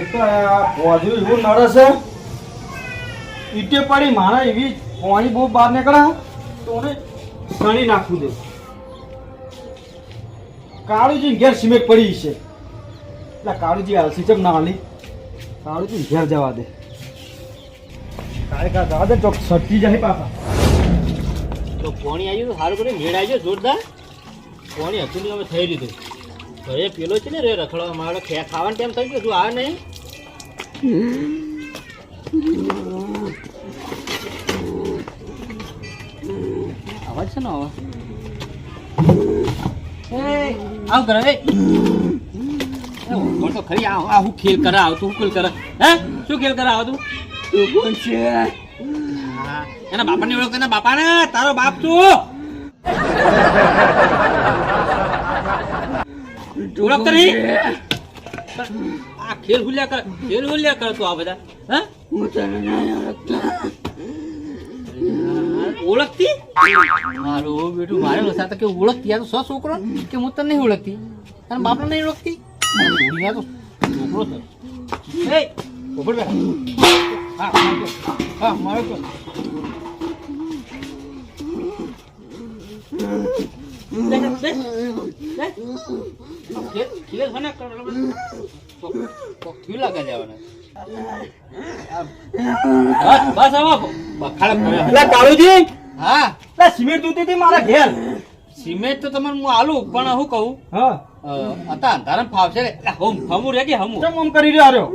એક તો આ નડે છે? ઈટે પડી મારા એવી પાણી બહુ બહાર નીકળે તો એને સણી નાખવું દે. કાળુજી ઘેર સિમેન્ટ પડી છે. એટલે કાળુજી હાલસી ચમ ના હાલી. કાળુજી ઘેર જવા દે. કાળે કા જવા દે તો સટી જાય પાછા. તો પોણી આવ્યું સારું કરીને મેળ આવ્યો જોરદાર. પોણી હતું અમે થઈ લીધું એ પેલો છે ને રે રખડવા મારો ખે ખાવાનું ટાઈમ થઈ ગયો તું આવે નહીં? અવાજ છે ને હવે આવ કરે એ. તો ખરી આ આ હું ખેલ કરે આવતું હું ખેલ કરે. હે? શું ખેલ કરે આવતું તું કોણ છે. એના બાપાની ઓળખ એના બાપાને? તારો બાપ તું ઓળખતો નહીં આ ખેલ હુલ્યા કર ખેલ હુલ્યા કર તું આ બધા હા ઓળખતી મારું બેટું મારે ઓળખતા હતા કે ઓળખતી આ તો સો છોકરો કે હું તને નહીં ઓળખતી અને બાપને નહીં ઓળખતી આ તો છોકરો છે એ ઉપર બે હા મારો હા મારો તો લે, લે, લે. ખેલ થયું લાગે જવાના બસ આવો કાળુજી. હા. સિમેન્ટ જોતી હતી મારા ઘેર. સિમેન્ટ તો તમને હું આલું પણ હું કહું હતા અંધારામ ફાવશે રે. હમ હમું રે કે હમું? ચમ કરી રહ્યો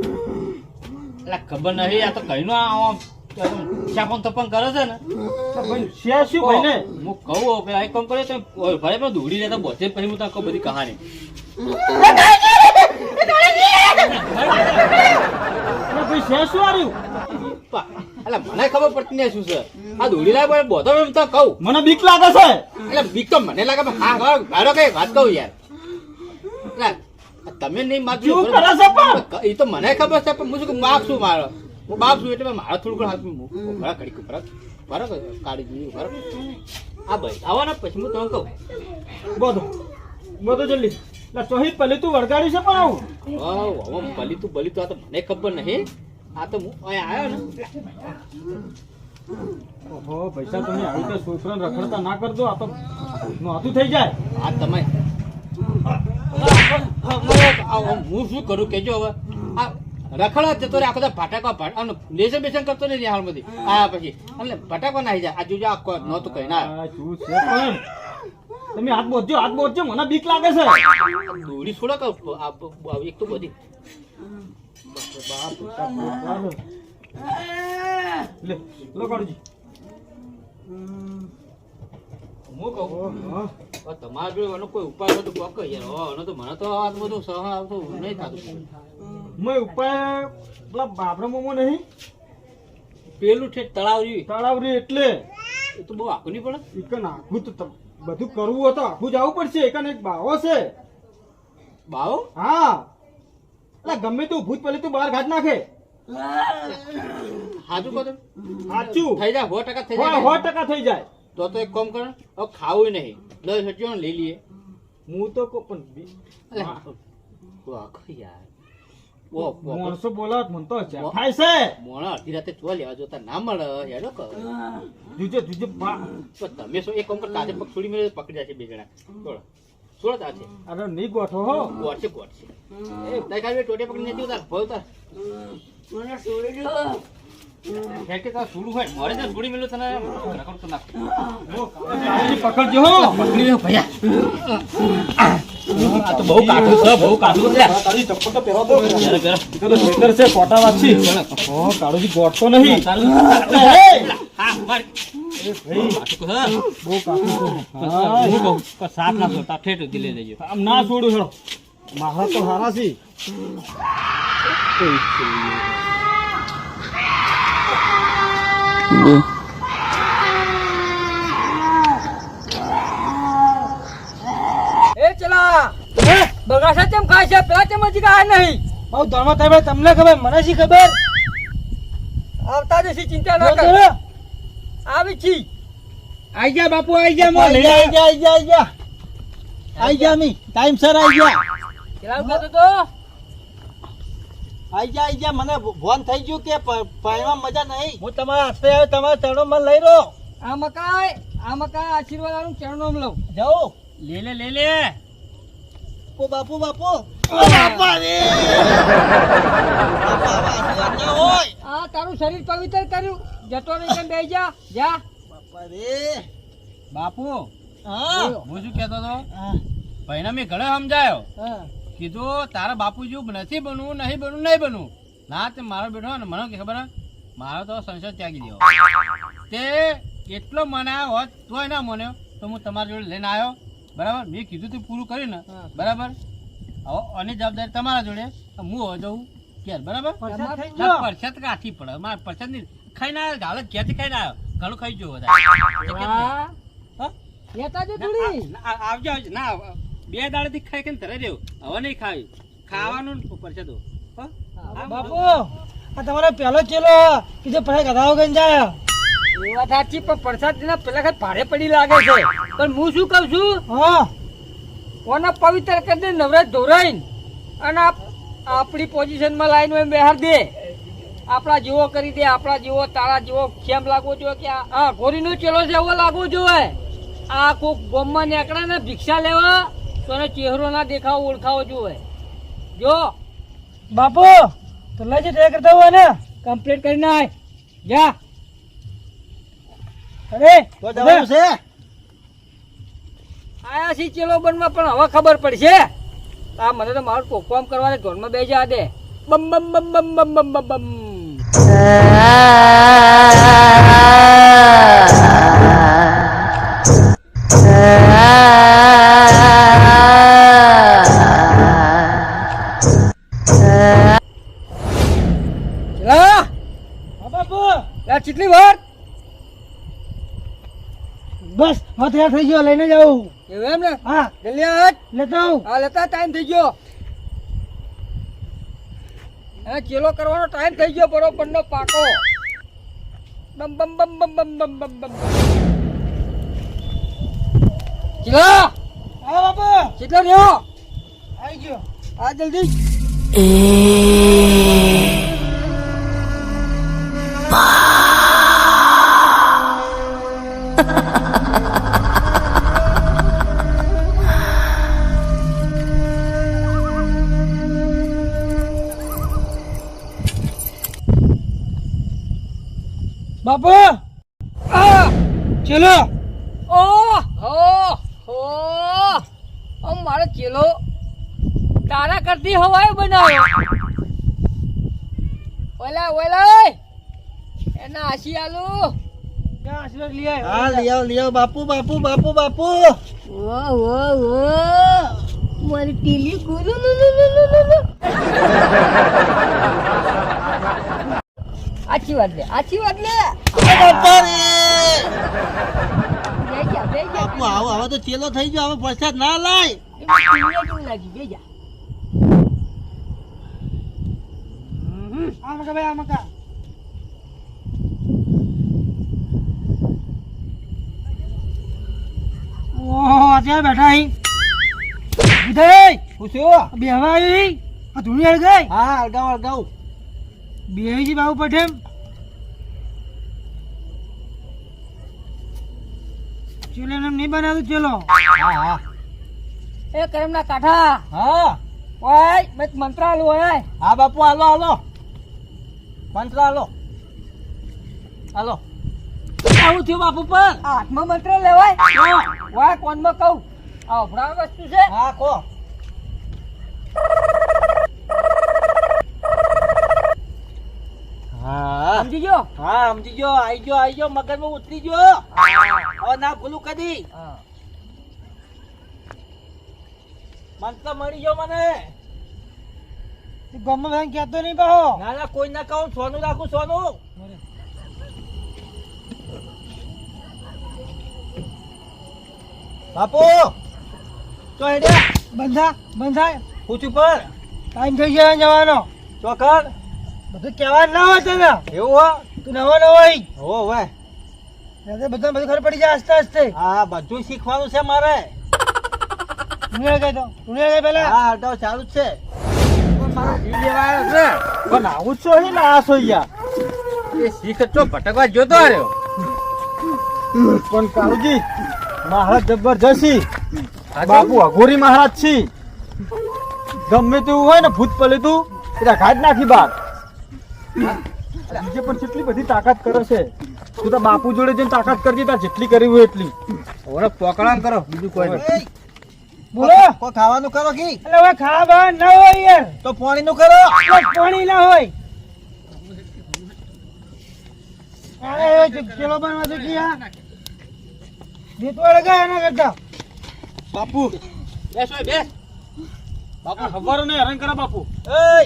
એટલે ખબર નહીં આ તો કઈનો આમ કરે છે ને? એટલે શું ભાઈ ને? હું. કહું કે આ કામ કરે તો ભાઈ પણ દોડી લેતા બોતે પછી હું તને બધી કહાની. એટલે ભાઈ છે શું આવ્યું એટલે મને ખબર પડતી નહીં શું છે. આ દોડી લાવે પણ બોધો એમ તો કહું. મને બીક લાગે છે. એટલે બીક તો મને લાગે હા હા મારો કઈ વાત કહું યાર. તમે નહીં પણ? એ તો મને ખબર છે પણ હું શું માગ શું મારો. હું બાપ છું એટલે મારા થોડું ઘણું હાથ ભરા કડી ભરા બરાબર કાઢી દીધું બરાબર આ ભાઈ આવવાના પછી હું તમને કહું બધો બધો જલ્દી એટલે ચોહી પહેલી તું વળગાડી છે પણ આવું હવે બલી તું બલી તું આ તો મને ખબર નહીં આ તો હું અહીંયા આવ્યો ને ઓહો પૈસા તમે આવી રીતે છોકરાને રખડતા ના કરજો આ તો નોતું થઈ જાય આ તમે હું શું કરું કેજો હવે આ રખડા જતો રે આખો દા ફટાકા ફાટ અને લેસન બેસન કરતો નહીં હાલ બધી. આ પછી. એટલે ના નાખી જાય. આ જોજો આ કોઈ નહોતું કઈ. ના. આ શું છે પણ તમે હાથ બોધજો હાથ બોધજો મને બીક લાગે છે. દોડી છોડો કે આ આ એક તો બધી. લે લો હું કહું. તમારા જોડે કોઈ ઉપાય હોય તો કહો કે યાર તો મને તો આ બધું સહ આવતું નહીં થતું. મેં ઉપાય પેલા મોમો નહીં. પેલું છે તળાવ રહ્યું તળાવ રે એટલે એ તો બહુ આખું નહીં પડે. એકન આખું તો બધું કરવું હોય તો આખું જવું પડશે. એક એક બાવો છે. બાવો? હા. એટલે ગમે તું ભૂત પેલી તું બહાર ઘાટ નાખે. કહો સાચું થઈ જાય સો ટકા થઈ જાય. સો ટકા થઈ જાય. તો તો એક કામ કર ખાવું નહીં. દસ હજાર લઈ લઈએ. હું તો પણ યાર. માણસો બોલાવત મને તો છે થાય છે. મોણા અડધી રાતે જોવા લેવા જોતા ના મળે હેડો કહો. જુજે જુજે તો તમે શું એક કામ કરો તાજે પગ છોડી મેળે પકડી જશે બે જણા. છોડ છોડો તાજે અરે નહીં ગોઠો હો. ગોટ છે છે એ તાઈ ખાલી ટોટે પકડી નથી ઉતાર તાર હેકે તાર છોડું હોય? મારે તો છોડી મેળ્યું તને. રખડ તો નાખ પકડજો હો. પકડી લો ભૈયા. આ તો બહુ કાઠું છે બહુ કાઠું છે. તારી ચપ્પલ તો પહેરો દો. પહેરો. તો તો ખેતર છે કોટા વાંચી. ઓ કાળુજી ગોઠતો નહીં. હા માર ભાઈ. કાઠું છે બહુ કાઠું છે. હા હા હું કહું પણ સાફ ના છોડતા ઠેઠ સુધી લેજો આમ ના છોડું હેડો. મારા તો હારા છે. એ ચલા! બગાસા કેમ ખાય છે? પેલા હજી નહીં? બહુ ધર્મ થાય તમને ખબર મને શી ખબર? આવતા જશી ચિંતા ન કર. આવી છી. આઈ જા બાપુ આઈ જા મો આઈ આઈ જા આઈ જા આઈ જા આઈ જા મી ટાઈમ સર આઈ જા તો? આઈ જા મને ભોન થઈ ગયું કે પાણીમાં મજા નહીં. હું તમારા હાથે આવ્યો તમારા ચરણો માં લઈ રહ્યો. આ મકાઈ આ મકાઈ આશીર્વાદ આનું ચરણો માં લઉં. જાઓ. લે લે લે લે. ઓ બાપુ. બાપુ બાપા રે. બાપા હવે આશીર્વાદ ના હોય. આ તારું શરીર પવિત્ર કર્યું. જતો નહીં કેમ બેસી જા. જા. બાપા રે. બાપુ હા. હું શું કહેતો હતો. ભાઈને મેં ઘણા સમજાયો. હા. કીધું તારા બાપુ જેવું નથી બનવું નહીં બનવું નહીં બનવું. ના તે મારો બેઠો ને મને કે ખબર મારો તો સંસદ ત્યાગી દેવો તે એટલો મને હોત તોય ના મને તો હું તમારી જોડે લઈને આવ્યો. બરાબર? મેં કીધું તું પૂરું કર્યું ને. બરાબર? હવે આની જવાબદારી તમારા જોડે હું હવે જવું ઘેર. બરાબર? પરસાદ થઈ કાઠી પડે. મારે પરસાદ નહીં ખાઈને આવ્યો હાલત ઘેરથી ખાઈને આવ્યો? ઘણું ખાઈ જોયું બધા. ના, આવજો. ના બે દાડેથી ખાય કે ધરે દેવું હવે નહીં ખાવી ખાવાનું ને પરસે તો. બાપુ આ તમારો પહેલો ચેલો કે જે પછી ગધાઓ ગઈ જાય? એ વાત સાચી પણ પ્રસાદ ના પેલા ખાત ભારે પડી લાગે છે. પણ હું શું કઉ છું? હા. ઓના પવિત્ર કરી દે નવરાજ ધોરાઈને અને આપ- આપણી પોઝિશનમાં લાઈન એમ બહાર દે. આપણા જેવો કરી દે આપણા જેવો તારા જેવો કેમ લાગવો જોઈએ કે આ- આ ઘોરીનો ચેલો છે એવો લાગવો જોઈએ? આ કોક ગોમમાં નીકળે ને ભિક્ષા લેવા તો એનો ચહેરો ના દેખાવ ઓળખાવો જોઈએ જો. બાપુ તો લઈ જઈ કરતા હોય ને. કમ્પ્લીટ કરી નાય. જા. અરે તો જવાનું છે? આયા સી ચેલો બનમાં પણ હવે ખબર પડશે. આ મને તો મારું કોકવામ કરવાને ધોનમાં બે જા દે. બમ બમ બમ બમ બમ બમ બમ બમ. હવે તૈયાર થઈ ગયો લઈને જાઉં. એવું એમ ને? હા. જલ્દી આવ લેતો આવું. હા લેતા ટાઈમ થઈ ગયો. હા ચેલો કરવાનો ટાઈમ થઈ ગયો બરોબર નો પાકો. બમ બમ બમ બમ બમ બમ બમ બમ. ચેલો! હા બાપુ. ચેલો રહ્યો? આવી ગયો. આ જલ્દી. ચલો. ઓ હો હો. ઓ મારો ચેલો. તારા કરતી હવાય બનાવ્યો ઓલા ઓલા એના આશી આલુ. હા લઈ આવો બાપુ બાપુ બાપુ બાપુ. ઓ ઓ ઓ મારી ટીલી ગુરુ આછી વાત લે આછી વાત લે. આવો હવે તો ચેલો થઈ ગયો હવે વરસાદ ના લાય લાગી બેજા આમકા ભાઈ આમકા ઓહો અત્યારે બેઠા અહીં વિધય પૂછ્યો બેહવા આવી આ ધૂણી અળગાઈ હા અળગાવ અળગાવ બેહી જી બાબુ પઠેમ ચેલો નામ નહીં બનાવ્યું? ચેલો. હા હા. એ કરમના કાઠા. હા. ઓય મેં મંત્ર આલો ઓય. હા બાપુ હાલો હાલો. મંત્ર હાલો હાલો. આવું થયું બાપુ પર હાથમાં મંત્ર લેવાય? વાય કોનમાં કહું? આ અભડાવ વસ્તુ છે. હા કો હા. સમજી ગયો? હા સમજી ગયો. આઈ ગયો આઈ ગયો. મગજમાં ઉતરી ગયો. હવે ના ભૂલું કદી. મન તો મળી ગયો મને. ગમે બધા કહેતો નહીં પાહો ના ના કોઈ ના કહું સોનું રાખું સોનું. બાપુ તો હેડ્યા બંધા બંધા. પૂછ્યું પર ટાઈમ થઈ ગયો જવાનો. ચોકર બધું કહેવા ના હોય તને. એવું હો. તું નવો નવો હોય હો હવે. બધા બધું ખબર પડી જાય આસ્તે આસ્તે. હા બધું શીખવાનું છે મારે. તું ગઈ તો તું ગઈ પેલા? હા હટાવ ચાલુ જ છે. પણ આવું છો હે ને આ છો યાર એ શીખ ચો ભટકવા જોતો આવ્યો પણ કાળુજી મહારાજ જબરજસ્તી. બાપુ અઘોરી મહારાજ છી. ગમે તેવું હોય ને ભૂત પલે તું એટલે ઘાટ નાખી બાર. બીજે પણ કેટલી બધી તાકાત કરે છે. તું તો બાપુ જોડે જઈને તાકાત કરજે તાર જેટલી કરવી હોય એટલી. ઓરે પોકળામ કરો બીજું કોઈ નહીં. બોલો. કોઈ ખાવાનું કરો કી? એટલે હવે ખાવા ના હોય યાર. તો પાણી નું કરો પાણી ના હોય. અરે એ જે બનવા દે કે આ દેતો લગા એના કરતા. બાપુ. બેસ હોય બેસ બાપુ હવારો ને હેરાન કરા બાપુ. એય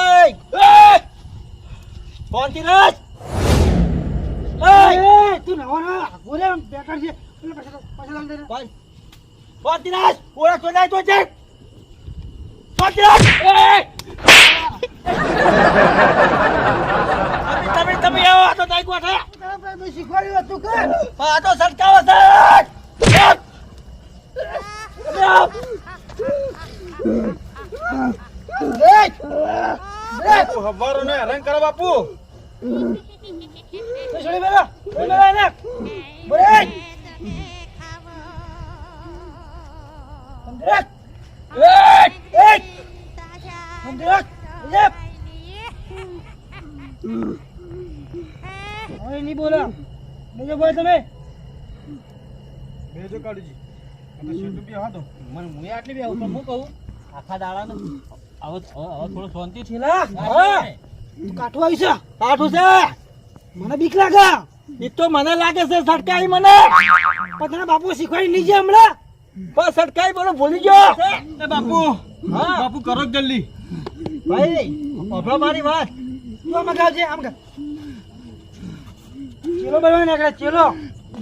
એય એય પાણી રાજ એ તું નવો ના બેકાર છે. એટલે પછી પછી લાલ દે ને. પાણી ઓળખ તો નહીં તો છે પાણી રાજ તમે તમે આવો આ તો તાઈ ગોઠે પાસે શીખવાડ્યું હતું કે? આ તો સરકાવ છે. બાપુ. ને તો છોડી બેલા. બોલે એને. બોલે. અંદરક એ એ અંદરક એ હવે નહીં બોલો. બીજો બોલ તમે. બેજો કાળુજી આ તો સીધું બી હા તો મને મુએ આટલી બી ઉપર હું કહું? આખા દાડા ને હવે હવે હવે થોડું શાંતિ છેલા હા. તું કાઠું આવી છે? કાઠું છે? મને બીક લાગે. એ તો મને લાગે છે સટકાઈ મને. પણ તને બાપુ શીખવાડી નહીં જાય હમણાં. બસ સટકાઈ બોલો ભૂલી ગયો. બાપુ હા. બાપુ કરો જ જલ્દી. ભાઈ સાંભળો મારી વાત. તું આમ ગાવ છે આમ ગા. ચેલો બનવા નીકળે ચેલો.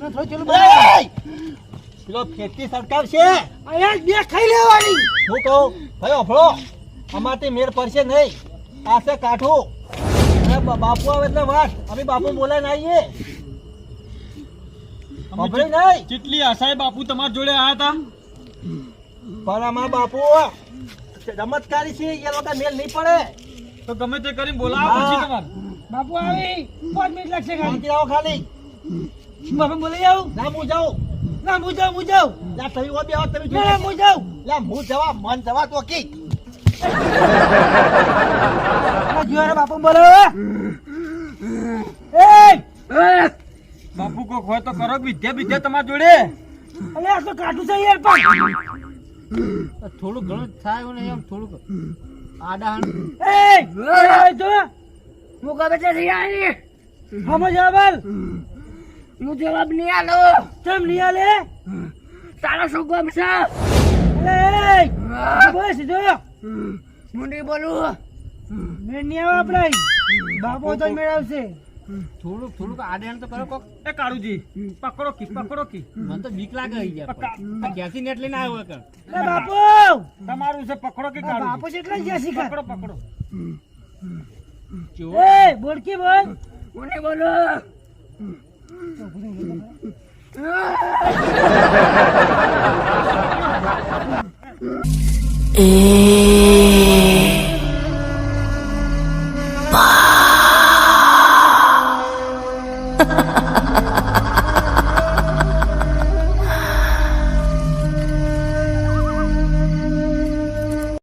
થોડો ચેલો બનાવો. પેલો ફેરતી સરકાર છે અહીંયા બે ખાઈ લેવાની. હું કહું ભાઈ ઓફળો અમારથી મેળ પડશે નહીં. આ છે કાઠું. બાપુ આવે એટલે વાત. અમે બાપુ બોલાઈને આવીએ સાંભળ્યું નહીં કેટલી આશાએ બાપુ તમારા જોડે આયા હતા પણ અમારા બાપુ ચમત્કારી છે એ લોકો મેલ નહીં પડે. તો ગમે તે કરીને બોલાવો પછી તમારે. બાપુ આવી. પાંચ મિનિટ લાગશે ખાલી. આવો ખાલી. બાપુ બોલી આવું? ના હું જાઉં. ના હું જાઉં હું જાઉં. લા તમે ઓ આવો, તમે ના હું જાઉં. લા હું જવા મન જવા તો કી. બાપુ બોલો એ! બાપુ કોક હોય તો કરો વિદ્યા વિદ્યા તમારા જોડે. અલે આ તો કાઠું છે યાર પણ. થોડું ઘણું થાય ને એમ થોડુંક. આડા એ એ જો. હું કબે છે રિયાની હમ જવાબ હું જવાબ નહીં આલો કેમ નહીં આલે? તારો શું કામ છે? અલે બસ જો. નહીં બોલું? મેં નહીં આવે આપણે બાપો તો જ મેળવશે. થોડુંક થોડુંક આડેણ તો કરો કોક. એ કાળુજી પકડો કી પકડો કી. મને તો બીક લાગે આઈ ગયા આ ગેસી નેટ લઈને આવ્યો કે એ બાપુ! તમારું છે પકડો કે કાળુ બાપુ છે એટલે જ શીખા. પકડો પકડો. એ બોડકી બોલ. હું બોલો. બોલું Eh.